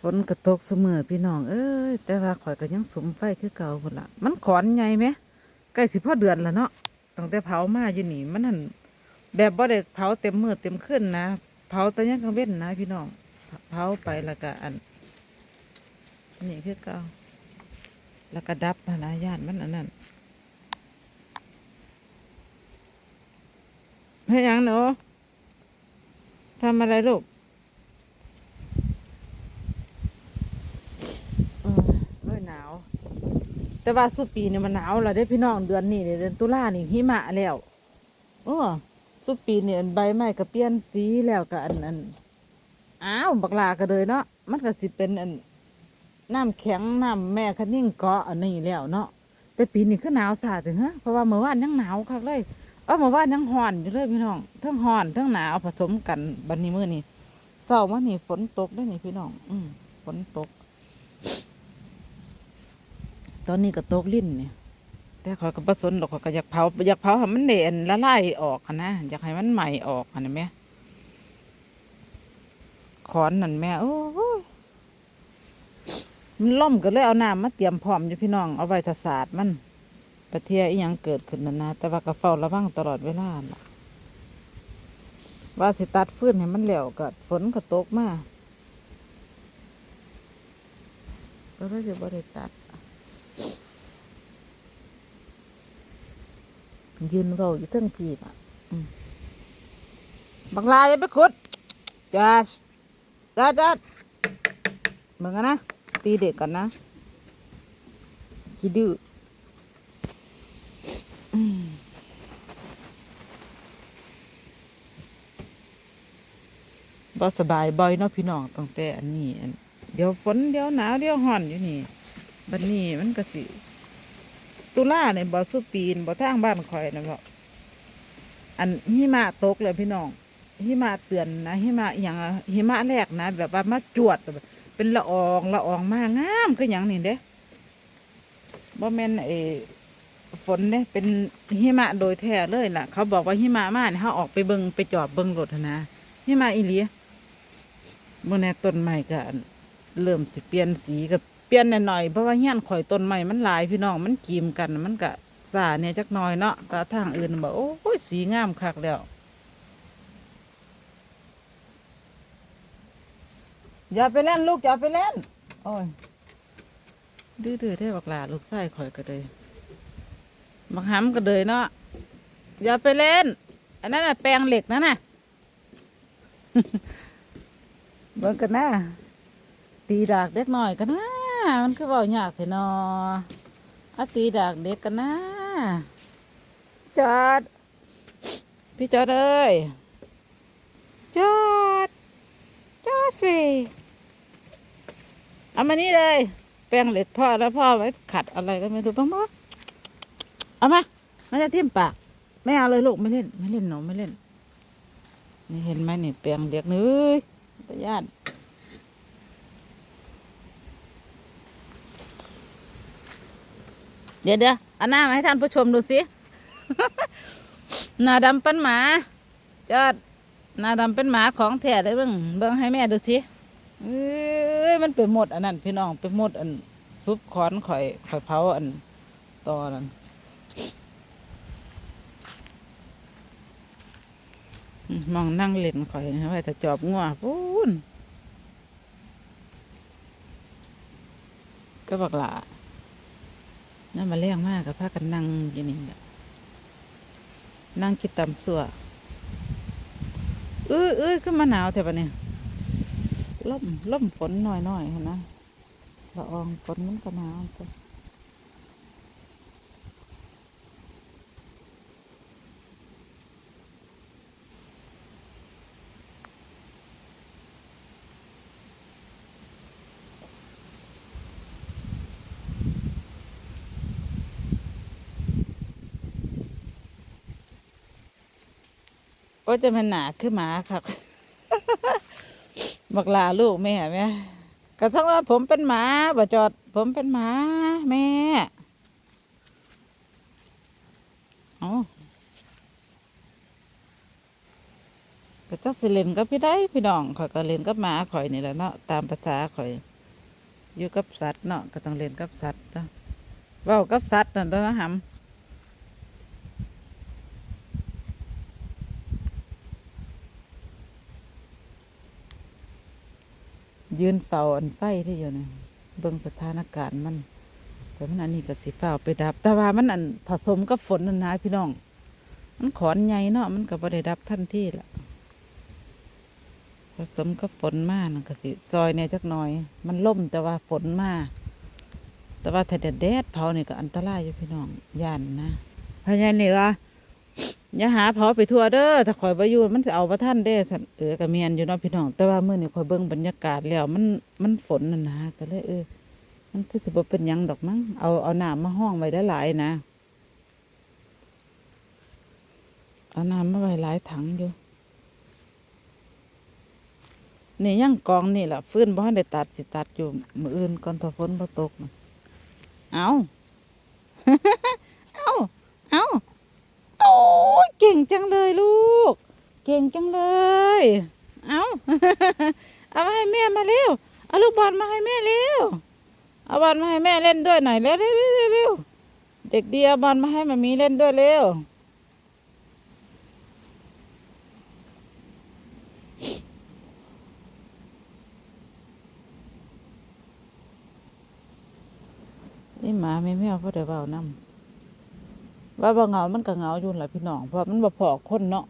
ฝนกระตกเสมอพี่น้องเอ้ยแต่ว่าข่อยก็ยังสมไฟคือเก่าพุ่นละมันขอนใหญ่ไหมใกล้สิพ่อเดือนล้วเนาะตั้งแต่เผามาอยู่นี่มันนั่นแบบบ่ได้เผาเต็มมือเต็มขึ้นนะ เผาต่ยังกังเว้นนะ พี่น้องเผาไปแล้วก็อัน นี่คือเก่าแล้วก็ดับนะญาติมันอันนั้นให้ยังหนูทำอะไรลูก เออเอ้ยหนาว แต่ว่าสุปีเนี่ยมันหนาวแล้วได้พี่น้องเดือนนี้เนี่ยเดือนตุลานี่หิมะแล้วเออสุปีเนี่ยใบไม้ก็เปลี่ยนสีแล้วก็อันอันอ้าวบักลาก็เลยเนาะมันก็สิเป็นอันน้ำแข็งน้ำแม่คันยิ่งเกาะอันนี้แล้วเนาะแต่ปีนี้คือหนาวสาดถึงฮะเพราะว่าเมื่อวานยังหนาวคักเลยเออเมื่อวานยังห่อนอยู่เลยพี่น้องทั้งห่อนทั้งหนาวผสมกันบันนี้มื้อนี้เศร้ามานี่ฝนตกได้อนี่พี่น้อง อืมฝนตก ตอนนี้ก็ตกลิ้นเนี่ยแต่ขอยก็ประสนดอกข้อยก็อยากเผาอยากเผาให้มันเด่นละลายออกหั้นนะอยากให้มันใหม่ออกหันนะแม่ขอนนั่นแม่โอ้ยมันล่มก็เลยเอาน้ำมาเตรียมพร้อมอยู่พี่น้องเอาไว้ทศาสตร์มันประเทียอีหยังเกิดขึ้นนั่นนะแต่ว่าก็เฝ้าระวังตลอดเวลาน่ะว่าสิตัดฟื้นให้มันแล้วก็ฝนก็ตกมาก็เลยจะบ่ได้ตัด ยืนเฝ้าอยู่เทั้งพีน่ะบังลาอย่ไปขุดจัดจัดจัดมึงอะนนะ ตีเด็กก่อนนะขี้ดื้ออืมบ่สบายบ่อยเนาะพี่น้องตั้งแต่อันนี้อันเดี๋ยวฝนเดี๋ยวหนาวเดี๋ยวร้อนอยู่นี่ บัดนี้มันก็สิตุลาเนี่ยบ่สุปีนบ่ทางบ้านข่อยนะพ่ออันหิมะตกเลยพี่น้องหิมะเตือนนะหิมะอย่างหิมะแรกนะ แบบว่ามาจวดแบบเป็นละอองละอองมากงามก็อย่างนี้เด้บ่แม่นไอ้ฝนเนี่ยเป็นหิมะโดยแท้เลยล่ะ เขาบอกว่าหิมะมาเนี่ยเขาออกไปเบิงไปจอบเบิงรถนะหิมะอีหลีมื่อนี้ต้นไม้ก็อันเริ่มสิเปลี่ยนสีกับ เปลี่ยนหน่อยๆเพราะว่าเฮี้ยนข่อยต้นใหม่มันหลายพี่น้องมันกีมกันมันก็สาเนี่ยจักหน่อยเนาะแต่ทางอื่นบอกโอ้ยสีงามคักแล้วอย่าไปเล่นลูกอย่าไปเล่น โอ้ยดื้อๆได้บักลาลูกไส้ข่อยก็เลยบักหำก็เลยเนาะอย่าไปเล่น อันนั้นน่ะแปลงเหล็กนั่นน่ะเบิ่งกันนะตีดากเด็กหน่อยกันนะ มันคือเบายากเถอะนออาตีดากเด็กกันนะจอด พี่จอดเอ้ยจอดจอดสิเอามานี่เลย แปรงเล็กพ่อแล้วพ่อไว้ขัดอะไรก็ไม่รู้บ้างมั้เอามามันจะทิ่มปากไม่เอาเลยลูกไม่เล่น ไม่เล่นหนูไม่เล่นนี่เห็นไหมนี่แปรงเล็กนี่เอ้ยตะยาน เดี๋ยวเดี๋ยวเอาหน้ามาให้ท่านผู้ชมดูสิ หน้าดำเป็นหมาจอด หน้าดำเป็นหมาของแท้เลยบิ่งเบิ่งให้แม่ดูสิเอ้ยมันเป็นหมดอันนั้นพี่น้องเป็นหมดอันซุปขอนข่อยข่อยเผาอันตอนั้นมองนั่งเล่นข่อยนะไว้ถ้าจอบงัวปูนก็บักหลา นั่นมาเลี้ยงมากกับพากันนั่งอย่างนี้แหละนั่งคิดตำสัวเอ้ยเอ้ยขึ้นมาหนาวแถวนี้ล่มล่มฝนหน่อยหน่อยนะละอองฝนมันก็หนาวไป โอ้ยจะมันหนาขึ้นหมาครับบักลาลูกแม่แม่กระทั่งว่าผมเป็นหมาบ่จอด ผมเป็นหมาแม่เอาก็จะสิเล่นกับพี่ได้พี่น้องข่อยก็เล่นกับหมาข่อยนี่แหละเนาะตามภาษาข่อยอยู่กับสัตว์เนาะก็ต้องเล่นกับสัตว์เนาะว้ากับสัตว์นั่นเด้อนะหำ ยืนเฝ้าอันไฟที่อยู่นี่เบิ่งสถานการณ์มัน แต่มันอันนี้ก็สิเฝ้าไปดับ แต่ว่ามันอันผสมกับฝนนั่นนะพี่น้อง มันขอนใหญ่เนาะมันก็บ่ได้ดับทันทีละผสมกับฝนมานั่นก็สิซอยเนี่ยจักหน่อย มันล่มแต่ว่าฝนมาแต่ว่าถ้าแดดแดดเผาเนี่ก็อันตรายอยู่พี่น้องย่านนะพรานั้นนี่ว่า อย่าหาเผาไปทั่วเด้อถ้าข่อยบ่อยู่มันจะเอาบ่ทันเด้ซั่นเออก็แม่นอยู่เนาะพี่น้อง แต่ว่ามื้อนี้ข่อยเบิ่งบรรยากาศแล้วมันมันฝนนั่นนะก็เลยเออ มันคือสิบ่เป็นหยังดอกมั้งเอาเอาน้ำมาห้องไว้ได้หลายๆนะ เอาน้ำมาไว้หลายถังอยู่นี่ยังกองนี่แหละฟื้นบ่ทันได้ตัดสิตัดอยู่มืออื่นก่อนพอฝนบ่ตกนะเอาเอาเอาโอ้ยเก่ง จังเลยลูก เก่งจังเลย เอาเอามาให้แม่มาเร็ว เอาลูกบอลมาให้แม่เร็ว เอาบอลมาให้แม่เล่นด้วยหน่อยเร็วเร็วเร็วเร็วเด็กดีเอาบอลมาให้มามีเล่นด้วยเร็วนี่หมาไม่แมวเพราะได้เบาน้ำ ว่าบ่เหงา มันก็เหงาอยู่แหละพี่น้อง เพราะมันบ่พอคนเนาะ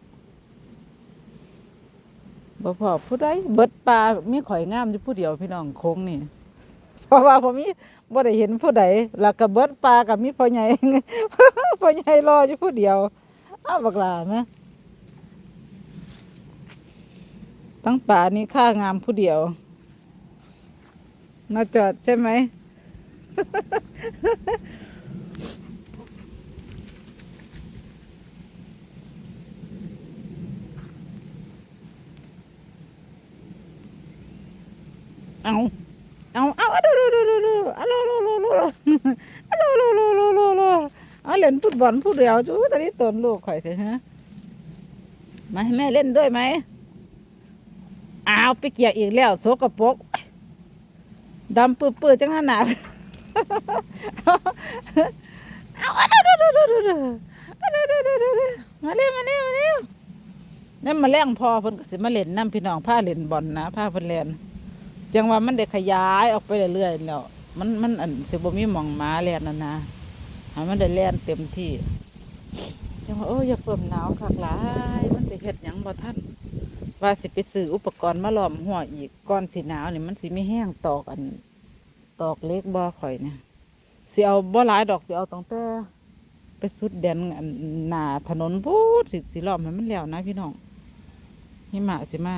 บ่พอผู้ใดเบิดปลามีข่อยงามอยู่ผู้เดียวพี่น้องโค้งนี่ เพราะว่าผมมีบ่ได้เห็นผู้ใดแล้วก็เบิดปลากับมีพ่อใหญ่พ่อใหญ่รออยู่ผู้เดียวอ้าวบักหลาแม่ทั้งป่านี่ค่างามผู้เดียวน่าจอดใช่ไหม เอาเอาเอาอาดูดูดูดูดูเอาดูดูดูดูเอาดูดูดูดูดูดูเอาเล่นฟุตบอลผู้เดียวจูตอนนี้ตนลูกข่อยเถอะฮะมาให้แม่เล่นด้วยไหมอ้าวไปเกี่ยอีกแล้วโสกระปกดำปื้อปื้อจังหนาเอาเอาดูดูดูดูดูเอาดูดูดูดูดูมาเร็วมาเร็วมาเร็วนั่นมาแล้งพอเพิ่นก็สิมาเล่นน้ำพี่น้องผ้าเล่นบอลนะผ้าเพิ่นเล่น จังว่ามันได้ขยายออกไปเรื่อยๆแล้วมันมันอันสิบ่มีหมองหมาแล่นนั่นนะห้มันได้แล่นเต็มที่จังว่าโอ้ยอย่าเพิ่มหนาวคักหลายมันสิเฮ็ดหยังบ่ทันว่าสิไปซื้ออุปกรณ์มาล้อมหัวอีกก่อนสิหนาวนี่มันสิมีแห้งตอกอันตอกเล็กบ่อข่อยเนี่ยสิเอาบ่หลายดอกสิเอาตั้งแต่ไปสุดแดนอันหน้าถนนพูดสิสิล้อมให้มันแล้วนะพี่น้องหิมะสิมา